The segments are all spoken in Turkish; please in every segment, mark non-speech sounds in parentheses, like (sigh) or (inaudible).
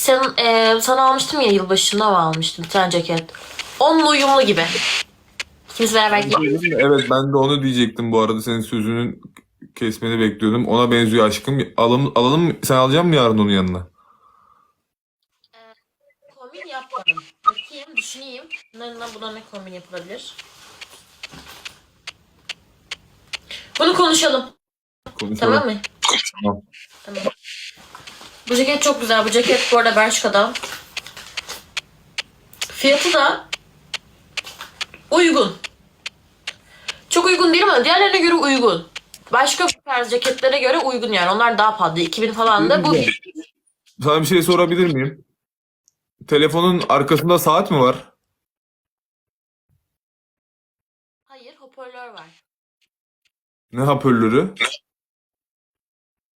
Sen, e, sana almıştım ya yılbaşında mı almıştım bir tane ceket. Onunla uyumlu gibi. İkimiz beraber giyelim. Evet ben de onu diyecektim bu arada. Senin sözünün kesmeni bekliyordum. Ona benziyor aşkım. Alalım, alalım mı? Sen alacak mısın yarın onun yanına? Kombin yapmadım. Bakayım, düşüneyim. Bunlardan buna ne kombin yapılabilir? Bunu konuşalım. Konuşalım. Tamam mı? Tamam. Tamam. Bu ceket çok güzel. Bu ceket bu arada Bershka'dan. Fiyatı da uygun. Çok uygun değil ama diğerlerine göre uygun. Başka tarz ceketlere göre uygun yani. Onlar daha pahalı. 2000 falan da bu. Sana bir şey sorabilir miyim? Telefonun arkasında saat mi var? Hayır hoparlör var. Ne hoparlörü?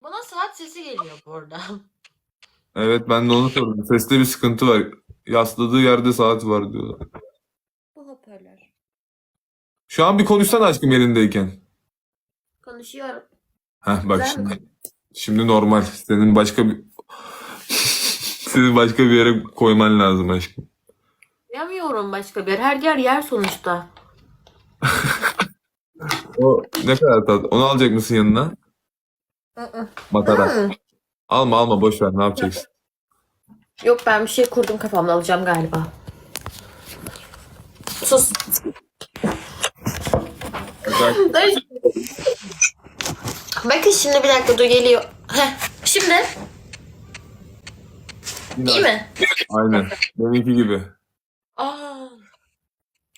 Bana saat sesi geliyor bu arada. (laughs) Evet ben de onu sordum. Seste bir sıkıntı var. Yasladığı yerde saat var diyorlar. Bu hoparlör. Şu an bir konuşsana aşkım elindeyken. Konuşuyorum. Heh bak Güzel mi? şimdi. Şimdi normal. Senin başka bir (laughs) senin başka bir yere koyman lazım aşkım. Yemiyorum başka bir yer. Her yer yer sonuçta. (laughs) O ne kadar tat. Onu alacak mısın yanına? Matara. Hı. Alma alma boş ver. Ne yapacaksın? (laughs) Yok ben bir şey kurdum kafamda alacağım galiba. Sus. (laughs) Bakın şimdi bir dakika dur geliyor. Heh. Şimdi iyi mi? Aynen. Deminki gibi. Aa.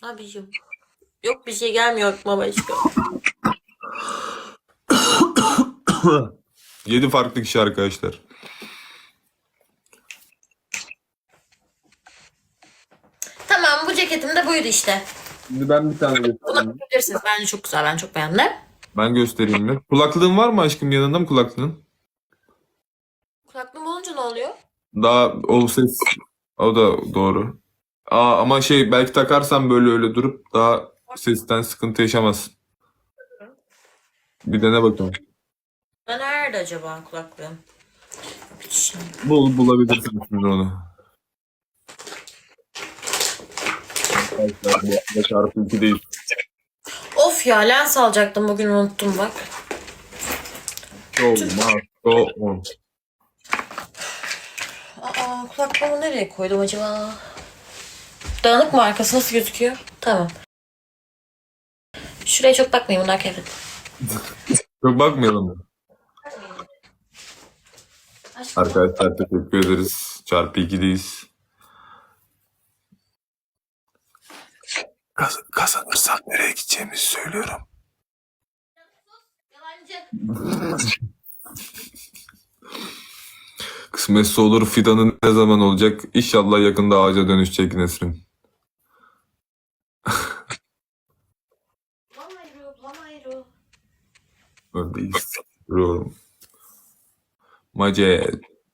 Abicim. Yok bir şey gelmiyor aklıma başka. (laughs) Yedi farklı kişi arkadaşlar. Tamam bu ceketim de buydu işte. Şimdi ben bir tane Bunu göstereyim. bakabilirsiniz. Bence çok güzel. Ben çok beğendim. Ben göstereyim mi? Kulaklığın var mı aşkım? Yanında mı kulaklığın? Kulaklığım olunca ne oluyor? Daha o ses o da doğru. Aa, ama şey belki takarsan böyle öyle durup daha sesten sıkıntı yaşamazsın. Bir dene bakalım. Nerede acaba kulaklığım? Bul bulabilirsin şimdi onu. Arkadaşlar bu değil. Of ya lens alacaktım bugün unuttum bak. Olmaz. O on. Aa kulaklığımı nereye koydum acaba? Dağınık mı arkası nasıl gözüküyor? Tamam. Şuraya çok bakmayın bunlar kevin. Çok bakmayalım. Arkadaşlar teşekkür ederiz. Çarpı 2'deyiz. Kaz kazanırsak nereye gideceğimizi söylüyorum. Yalancı. Kısmetse olur fidanın ne zaman olacak? İnşallah yakında ağaca dönüşecek Nesrin. Bulamayro, bulamayro. Mace,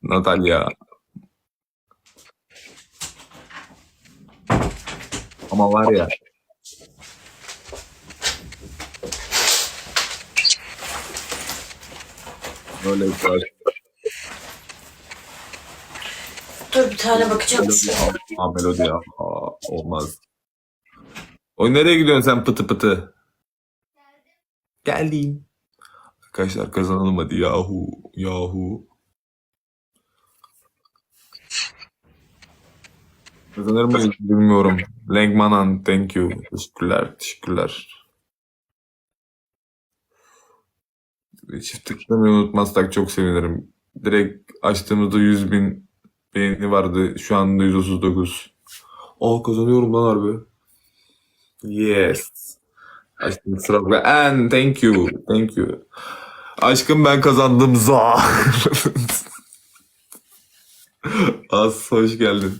Natalya. Ama var ya. Böyle bir şey. Dur bir tane bakacağım. Aa, melodi ya. Aa, olmaz. O nereye gidiyorsun sen pıtı pıtı? Geldim. Arkadaşlar kazanalım hadi yahu. Yahu. Kazanır mıyız bilmiyorum. Lenkmanan thank you. Teşekkürler. Teşekkürler. Çift tıklamayı unutmazsak çok sevinirim. Direkt açtığımızda 100 bin beğeni vardı. Şu anda 139. Aa kazanıyorum lan harbi. Yes. Aşkım sıra ve and thank you. Thank you. Aşkım ben kazandım za. (laughs) Az hoş geldin.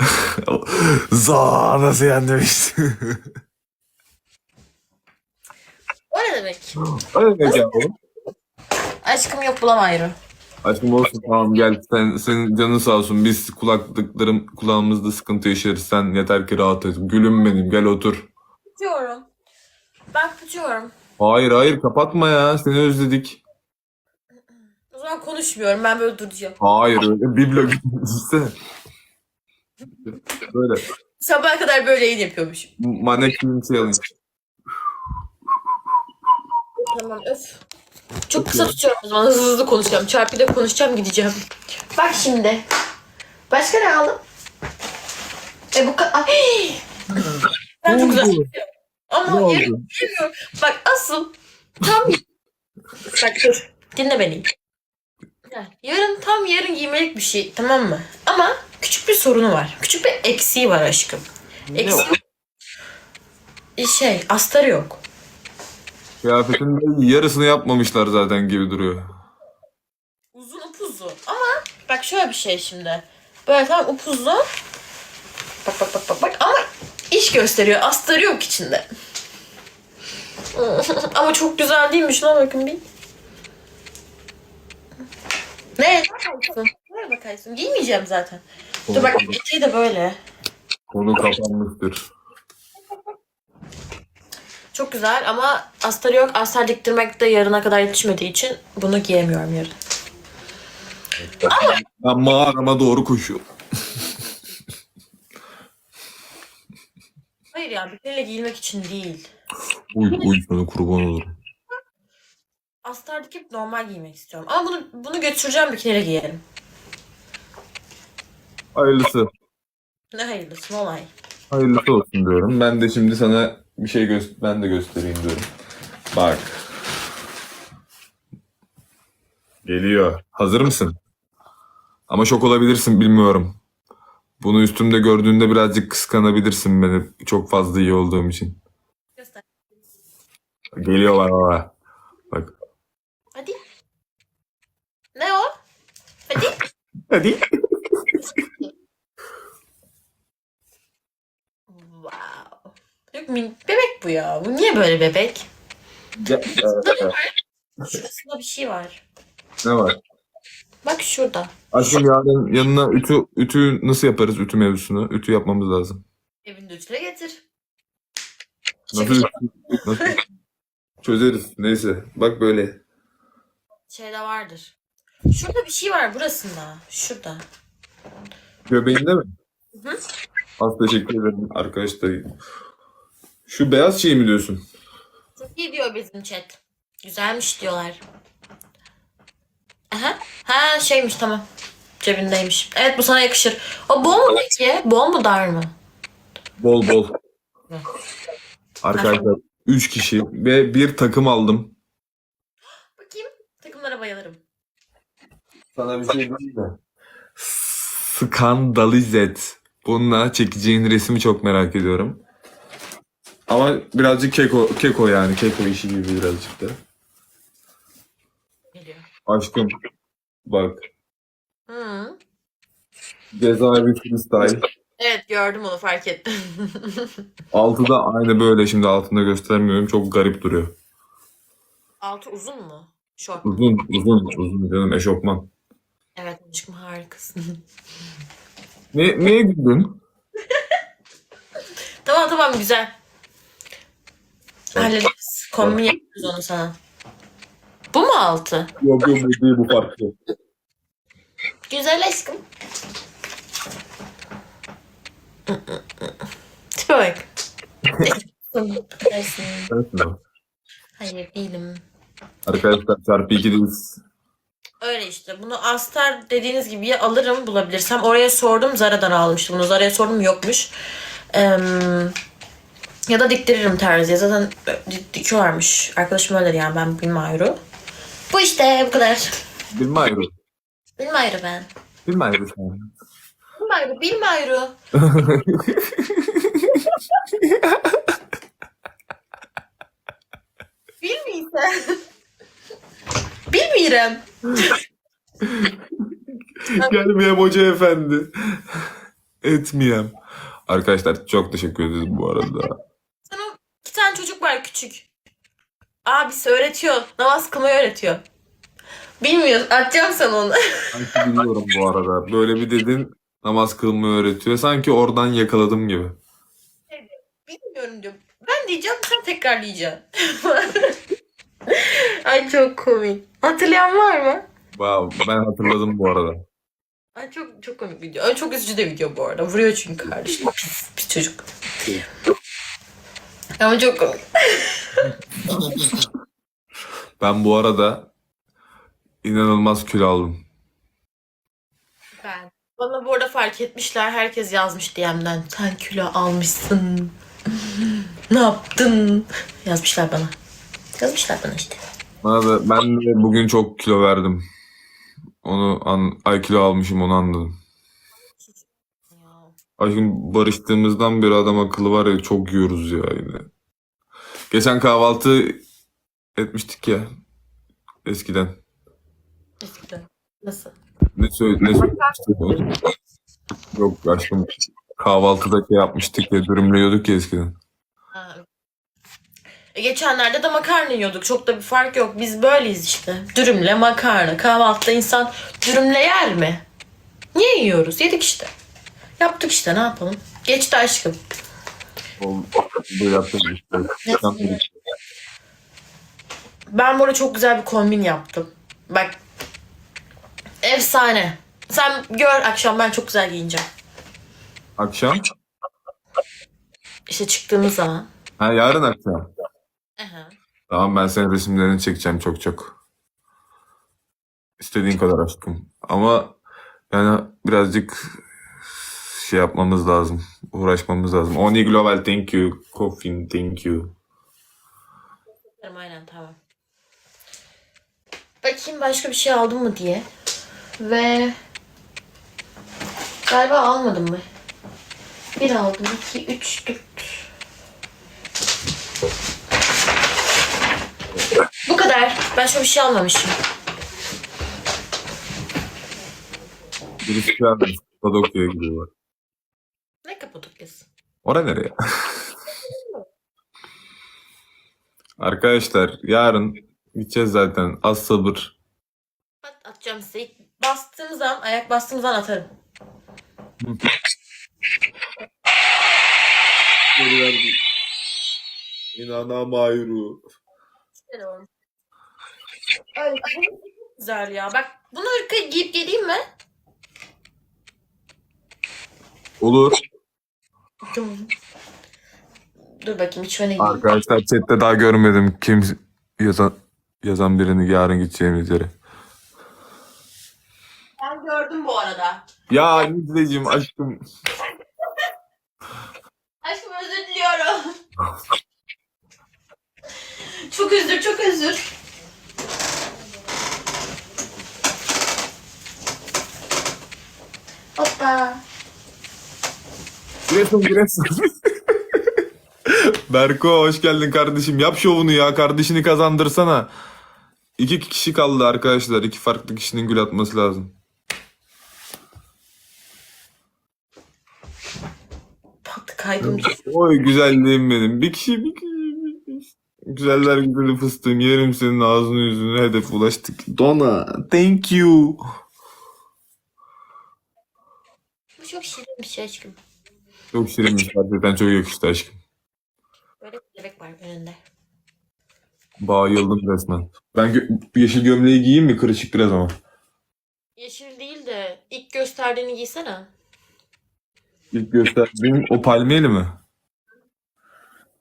(laughs) za nasıl yendim işte. O ne demek? (laughs) Öyle demek yani. Aşkım yok bulamayro. Aşkım olsun tamam gel sen senin canın sağ olsun biz kulaklıklarım kulağımızda sıkıntı yaşarız sen yeter ki rahat et. Gülüm benim gel otur. Kapatıyorum. Ben kapatıyorum. Hayır hayır kapatma ya seni özledik. O zaman zaman konuşmuyorum. Ben böyle duracağım. Hayır öyle biblo gitmişse. (laughs) Böyle Sabaha kadar böyle yayın yapıyormuş. mannequin challenge. Tamam öf. Çok kısa tutuyorum o zaman. Hızlı hızlı konuşacağım. Çarpıda konuşacağım gideceğim. Bak şimdi. Başka ne aldım? E bu kadar. (laughs) Ben çok güzel. Ama Ne yerim oldu? yemiyorum. Bak asıl tam... Bak dur. Dinle beni. Ya, Yarın tam yarın giymelik bir şey tamam mı? Ama küçük bir sorunu var. Küçük bir eksiği var aşkım. Eksiği şey astarı yok. Kıyafetin yarısını yapmamışlar zaten gibi duruyor. Uzun upuzun. Ama bak şöyle bir şey şimdi. Böyle tam upuzun. Bak bak bak bak bak ama iş gösteriyor. Astarı yok içinde. (laughs) ama çok güzel değil mi? Şuna bakın bir. Ne? Nereye bakarsın? Giymeyeceğim zaten. Dur bak eteği de böyle. Konu kapanmıştır. Çok güzel ama astarı yok. Astar diktirmek de yarına kadar yetişmediği için bunu giyemiyorum yarın. Ben mağarama doğru koşuyorum. (laughs) Hayır ya bikiniyle giyilmek için değil. Uy uy sana kurban olurum. Astar dikip normal giymek istiyorum. Ama bunu bunu götüreceğim bikiniyle giyerim. Hayırlısı. Ne hayırlısı olay. Hayırlısı olsun diyorum. Ben de şimdi sana bir şey gö- ben de göstereyim diyorum. Bak. Geliyor. Hazır mısın? Ama şok olabilirsin bilmiyorum. Bunu üstümde gördüğünde birazcık kıskanabilirsin beni çok fazla iyi olduğum için. Göster. Geliyor bana bana. Bak. Hadi. Ne o? Hadi. Hadi. (laughs) wow. Yok, min- bebek bu ya. Bu niye böyle bebek? Şurasında bir şey var. ne var? Bak şurada. Aşkım yarın yanına ütü, ütü nasıl yaparız ütü mevzusunu? Ütü yapmamız lazım. Evinde ütüle getir. Nasıl, nasıl? Çözeriz. Neyse. Bak böyle. Şeyde vardır. Şurada bir şey var burasında. Şurada. Göbeğinde mi? Hı. Az teşekkür ederim arkadaşlar. Şu beyaz şey mi diyorsun? Çok iyi diyor bizim chat. Güzelmiş diyorlar. Aha. Ha şeymiş tamam. Cebindeymiş. Evet bu sana yakışır. O bol mu peki? Bol mu dar mı? Bol bol. (laughs) Arkadaşlar 3 kişi ve bir takım aldım. Bakayım. Takımlara bayılırım. Sana bir şey diyeyim mi? Skandalizet. Bununla çekeceğin resmi çok merak ediyorum. Ama birazcık keko, keko yani. Keko işi gibi birazcık da. Geliyor. Aşkım. Bak. Hı. Cezaevi freestyle. Evet gördüm onu fark ettim. (laughs) Altı da aynı böyle şimdi altında göstermiyorum. Çok garip duruyor. Altı uzun mu? Şort. Uzun uzun uzun canım eşofman. Evet aşkım harikasın. Ne, niye güldün? (laughs) tamam tamam güzel. Hallederiz. Kombin yaparız onu sana. Bu mu altı? Yok yok bu değil bu farklı. Güzel aşkım. Tipe bak. (laughs) Mi? Hayır değilim. Arkadaşlar çarpı 2'deyiz. Öyle işte. Bunu Astar dediğiniz gibi ya alırım bulabilirsem. Oraya sordum Zara'dan almıştım. Bunu Zara'ya sordum yokmuş. Eee, ya da diktiririm terziye. Zaten dik- dikiyorlarmış. Arkadaşım öyle yani ben bilmiyorum. Bu işte bu kadar. Bilme ayrı. Bilmiyorum ben. Bilme ayrı sen. Bilmiyorum, bilmiyorum. (laughs) Bilmiyorum. (laughs) Gelmeyem hoca efendi. Etmeyem. Arkadaşlar çok teşekkür ederiz bu arada. Sana iki tane çocuk var küçük. Abisi öğretiyor. Namaz kılmayı öğretiyor. Bilmiyoruz. Atacağım sana onu. (laughs) Sanki biliyorum bu arada. Böyle bir dedin namaz kılmayı öğretiyor. Sanki oradan yakaladım gibi. Bilmiyorum diyor. Ben diyeceğim sen tekrarlayacaksın. (laughs) Ay çok komik. Hatırlayan var mı? Wow, ben hatırladım bu arada. Ay çok çok komik video. Ay çok üzücü de video bu arada. Vuruyor çünkü kardeşim. Pis, pis çocuk. Ama çok komik. Ben bu arada inanılmaz kilo aldım. Ben. Bana bu arada fark etmişler. Herkes yazmış DM'den. Sen kilo almışsın. ne yaptın? Yazmışlar bana. Yazmışlar bana işte. Bana da, ben de bugün çok kilo verdim. Onu an, ay kilo almışım onu anladım. Aşkım barıştığımızdan beri adam akıllı var ya çok yiyoruz ya yine. Geçen kahvaltı etmiştik ya eskiden. Eskiden. Nasıl? Ne söyle ne söylemiştik? Yok aşkım kahvaltıda şey yapmıştık ya dürümle yiyorduk ya eskiden. E, geçenlerde de makarna yiyorduk. Çok da bir fark yok. Biz böyleyiz işte. Dürümle makarna. Kahvaltıda insan dürümle yer mi? Niye yiyoruz? Yedik işte. Yaptık işte ne yapalım. Geçti aşkım. Bu işte. Ben burada çok güzel bir kombin yaptım. Bak. Efsane. Sen gör akşam ben çok güzel giyineceğim. Akşam? İşte çıktığımız zaman. Ha yarın akşam. Aha. Tamam ben senin resimlerini çekeceğim çok çok. İstediğin kadar aşkım. Ama yani birazcık şey yapmamız lazım. Uğraşmamız lazım. Oni Global thank you. Coffin thank you. Aynen tamam. Bakayım başka bir şey aldım mı diye. Ve galiba almadım mı? Bir aldım, iki, üç, dört. Kadar. Başka bir şey almamışım. Birisi gelmiş. Kapadokya'ya gidiyorlar. Ne Kapadokya'sı? Ora nereye? Arkadaşlar yarın gideceğiz zaten. Az sabır. At, atacağım size. İlk Bastığım zaman, ayak bastığım zaman atarım. İnanamayru. Ay, güzel ya. Bak bunu ırka giyip geleyim mi? Olur. Tamam. Dur bakayım hiç öyle giyeyim. Arkadaşlar chatte daha görmedim kim yazan yazan birini yarın gideceğimiz yere. Ben gördüm bu arada. Ya Nideciğim aşkım. Aşkım özür diliyorum. çok özür, çok özür. Hoppa. Giresun Giresun. (laughs) Berko hoş geldin kardeşim. Yap şovunu ya. Kardeşini kazandırsana. İki kişi kaldı arkadaşlar. İki farklı kişinin gül atması lazım. Kaydım. Oy güzelliğim benim. Bir kişi bir kişi. Bir kişi. Güzeller güzeli fıstığım. Yerim senin ağzını yüzünü. Hedef ulaştık. Dona. Thank you. Bu çok şirin bir şey aşkım. Çok şirinmiş. Gerçekten çok yakıştı aşkım. Böyle bir bebek var önünde. Bayıldım resmen. Ben gö- yeşil gömleği giyeyim mi? Kırışık biraz ama. Yeşil değil de ilk gösterdiğini giysene. İlk gösterdiğim o palmiyeli mi?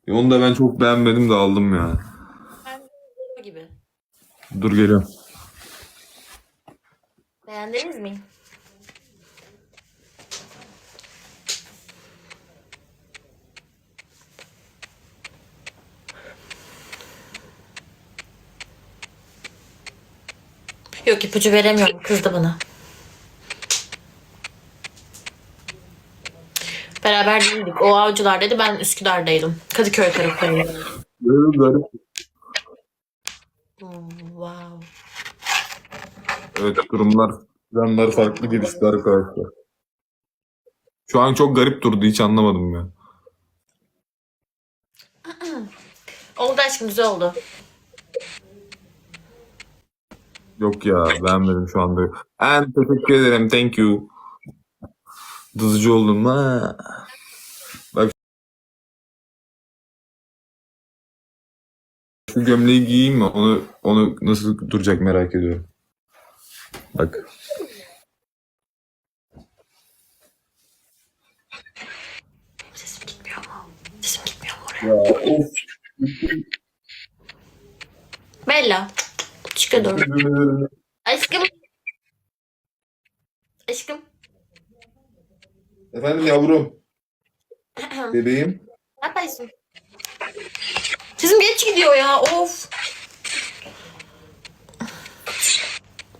E, Onu da ben çok beğenmedim de aldım ya. Gibi. Dur geliyorum. Beğendiniz mi? Yok ipucu veremiyorum. Kızdı bana. Beraber değildik. O avcılardaydı. Ben Üsküdar'daydım. Kadıköy tarafındaydım. Böyle. Hmm, Wow. Evet durumlar planlar farklı gelişti arkadaşlar. Şu an çok garip durdu hiç anlamadım ya. (clears throat) Oldu aşkım güzel oldu. Yok ya beğenmedim şu anda. En teşekkür ederim thank you. Dızcı oldum ha. Bak şu gömleği giyeyim mi? Onu onu nasıl duracak merak ediyorum. Bak. Sesim gitmiyor mu? Sesim gitmiyor mu oraya? Ya of. Bella. Doğru. Aşkım. Aşkım. Efendim yavrum. (clears throat) Bebeğim. Ne yapıyorsun? Sesim geç gidiyor ya. Of.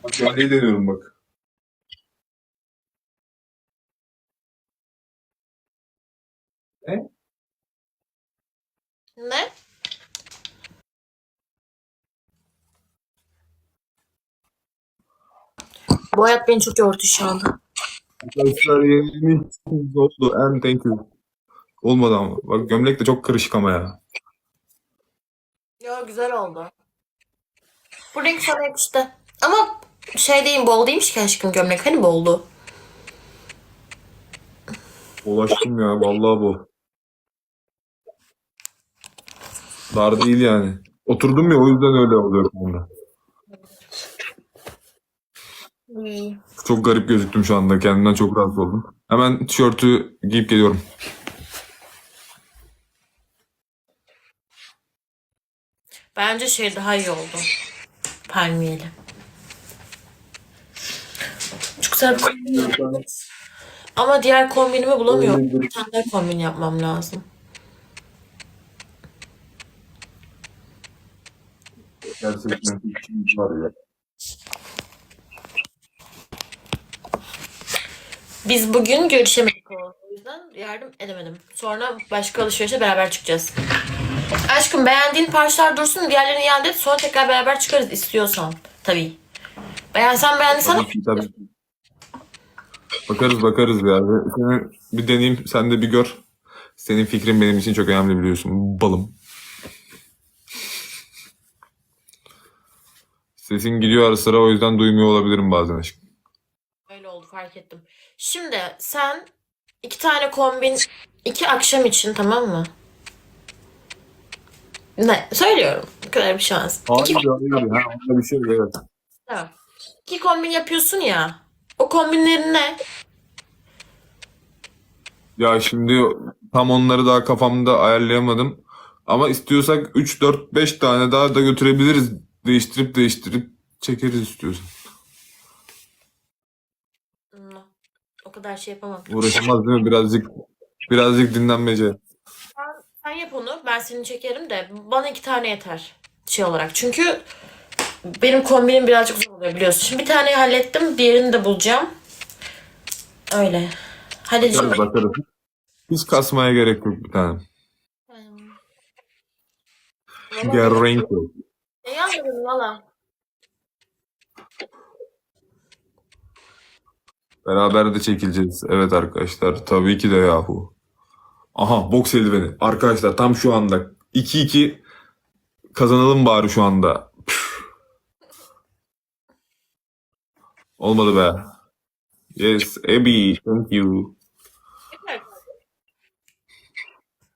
Bak gömleği deniyorum bak. Ne? Ne? Bu hayat beni çok yordu şu anda. Arkadaşlar yeni oldu. And thank you. Olmadı ama. Bak gömlek de çok kırışık ama ya. Ya güzel oldu. Bu renk sana yakıştı. Ama şey değil bol değilmiş ki aşkım gömlek. Hani boldu? Ulaştım ya. Vallahi bu. Dar değil yani. Oturdum ya o yüzden öyle oluyor bunda. İyi. Çok garip gözüktüm şu anda. Kendimden çok rahatsız oldum. Hemen tişörtü giyip geliyorum. Bence şey daha iyi oldu. Palmiyeli. Çok güzel bir kombin. Ama diğer kombinimi bulamıyorum. Bir tane daha kombin yapmam lazım. Gerçekten işimiz var ya. Biz bugün görüşemedik o yüzden yardım edemedim. Sonra başka alışverişe beraber çıkacağız. Aşkım beğendiğin parçalar dursun diğerlerini iade et sonra tekrar beraber çıkarız istiyorsan. Tabii. Beğen sen beğendiysen Tabii tabii. Bakarız bakarız ya. Seni bir deneyeyim sen de bir gör. Senin fikrin benim için çok önemli biliyorsun. Balım. Sesin gidiyor ara sıra o yüzden duymuyor olabilirim bazen aşkım. Öyle oldu fark ettim. Şimdi sen iki tane kombin iki akşam için tamam mı? Ne? Söylüyorum. Bu kadar bir şans. İki, hayır. Onda bir şey yok, evet. Tamam. İki kombin yapıyorsun ya. O kombinlerin ne? Ya şimdi tam onları daha kafamda ayarlayamadım. Ama istiyorsak 3, 4, 5 tane daha da götürebiliriz. Değiştirip değiştirip çekeriz istiyorsan. Hmm, O kadar şey yapamam. Uğraşamaz değil mi? Birazcık birazcık dinlenmece. Sen yap onu. Ben seni çekerim de bana iki tane yeter. Şey olarak. Çünkü benim kombinim birazcık zor oluyor biliyorsun. Şimdi bir taneyi hallettim. Diğerini de bulacağım. Öyle. Halledeceğim. Bakarız bakarız. Hiç kasmaya gerek yok bir tane. Gel renk yok. Ne yazmadın valla? Beraber de çekileceğiz. Evet arkadaşlar. Tabii ki de yahu. Aha boks eldiveni. Arkadaşlar tam şu anda 2-2 kazanalım bari şu anda. Püf. Olmadı be. Yes, Abby. Thank you.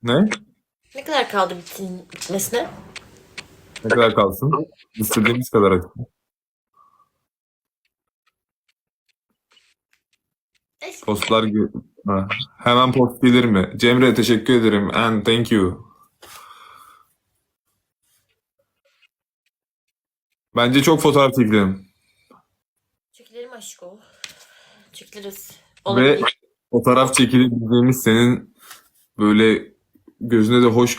Ne? Ne kadar kaldı bitin, bitmesine? Ne kadar kalsın? İstediğimiz kadar açın. Postlar ge- ha. Hemen post gelir mi? Cemre teşekkür ederim. And thank you. Bence çok fotoğraf çekelim. Çekilelim aşko. Çekiliriz. Ve Olabilir. fotoğraf çekebileceğimiz senin böyle gözüne de hoş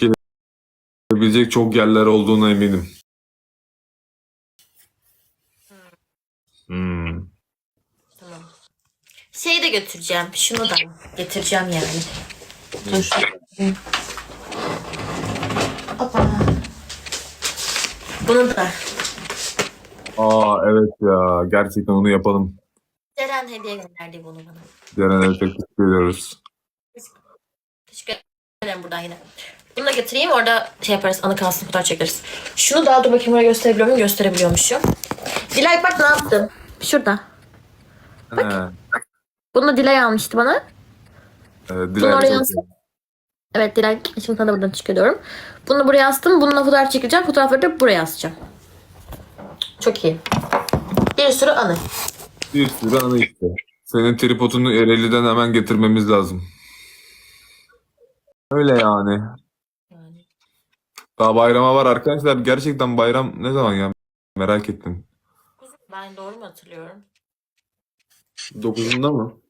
gelebilecek çok yerler olduğuna eminim. Hmm. Tamam. Şeyi de götüreceğim. Şunu da getireceğim yani. Dur. Hoppa. Bunu da. Aa evet ya gerçekten onu yapalım. Ceren hediye gönderdi bunu bana. Ceren'e teşekkür ediyoruz. Teşekkür ederim buradan yine. Bunu da getireyim orada şey yaparız anı kalsın fotoğraf çekeriz. Şunu daha dur bakayım oraya gösterebiliyor muyum? Gösterebiliyormuşum. Dilay bak ne yaptım. Şurada. He. Bunu da Dilay almıştı bana. Evet, Bunu Dilara oraya asın. Evet Dilay şimdi sana da buradan çıkarıyorum. Bunu buraya astım. Bununla fotoğraf çekeceğim. Fotoğrafları da buraya asacağım. Çok iyi. Bir sürü anı. Bir sürü anı işte. Senin tripodunu Ereğli'den hemen getirmemiz lazım. Öyle yani. Yani. Daha bayrama var arkadaşlar. Gerçekten bayram ne zaman ya? Merak ettim. Ben doğru mu hatırlıyorum? 9'unda mı?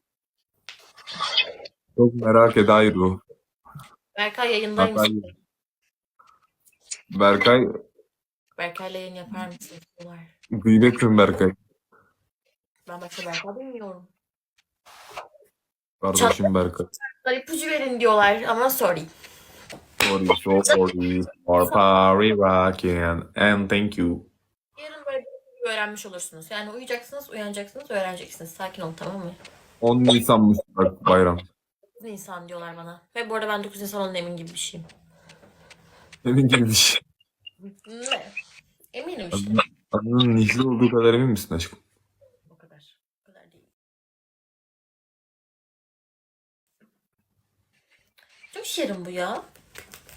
Çok merak ed hayır o. Berkay yayındayım. Berkay, Berkay Berkay'la yayın yapar mısın? Diyorlar. gıybet mi Berkay? Ben başka Berkay bilmiyorum. Kardeşim Berkay. İpucu verin diyorlar ama sorry. Sorry, so sorry for Paris rocking and thank you. Yarın böyle bir şey öğrenmiş olursunuz. Yani uyuyacaksınız, uyanacaksınız, öğreneceksiniz. Sakin olun tamam mı? 10 Nisan'mış bak bayram. 9 Nisan diyorlar bana. Ve bu arada ben 9 Nisan onun emin gibi bir şeyim. Senin gibi bir şey. Ne? Eminim işte. Adının, adının Nihli olduğu kadar emin misin aşkım? O kadar. O kadar değil. Çok şirin bu ya.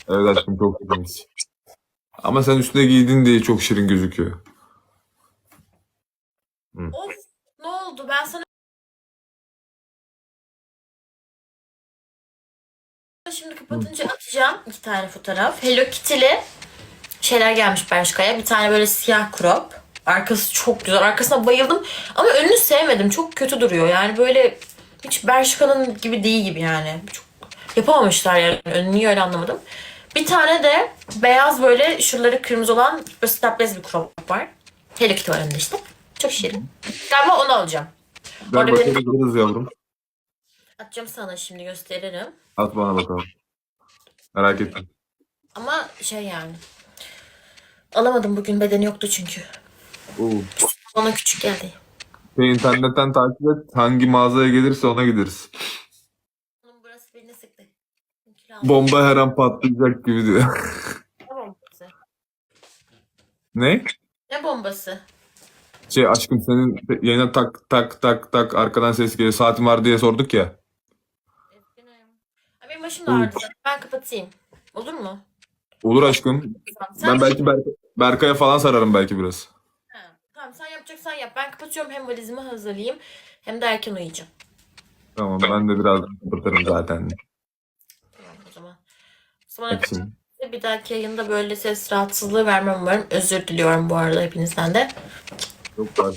Evet aşkım çok şiriniz. Ama sen üstüne giydin diye çok şirin gözüküyor. Of ne oldu? Ben sana şimdi kapatınca atacağım iki tane fotoğraf. Hello Kitty'li şeyler gelmiş Bershka'ya. Bir tane böyle siyah crop. Arkası çok güzel. Arkasına bayıldım. Ama önünü sevmedim. Çok kötü duruyor. Yani böyle hiç Bershka'nın gibi değil gibi yani. Çok yapamamışlar yani. Önünü niye öyle anlamadım. Bir tane de beyaz böyle şuraları kırmızı olan böyle strapless bir crop var. Hello Kitty var önünde işte. Çok şirin. Galiba onu alacağım. Ben Orada benim- bakabiliriz yavrum. Atacağım sana şimdi gösteririm. At bana bakalım. Merak etme. Ama şey yani. Alamadım bugün bedeni yoktu çünkü. Oo. Bana küçük geldi. Şey, internetten takip et. Hangi mağazaya gelirse ona gideriz. Burası beni sıktı. Aldım. Bomba her an patlayacak gibi diyor. Ne bombası? ne? Ne bombası? Şey aşkım senin yayına tak tak tak tak arkadan ses geliyor. Saatin var diye sorduk ya. Başım da ağrıdı. Ben kapatayım. Olur mu? Olur aşkım. Sen Ben belki Ber- Berkay'a falan sararım belki biraz. Ha, tamam sen yapacaksan yap. Ben kapatıyorum hem valizimi hazırlayayım hem de erken uyuyacağım. Tamam ben de biraz kapatırım zaten. Tamam o zaman. O zaman şimdi. bir dahaki yayında böyle ses rahatsızlığı vermem umarım. Özür diliyorum bu arada hepinizden de. Çok var.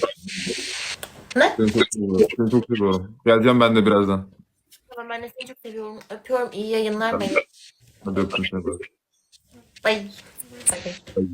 Ne? Seni çok seviyorum. Seni çok seviyorum. Geleceğim ben de birazdan. Tamam ben de seni çok seviyorum. Öpüyorum. İyi yayınlar. Bye. Hadi öptüm seni. Bye. Bye. Bye.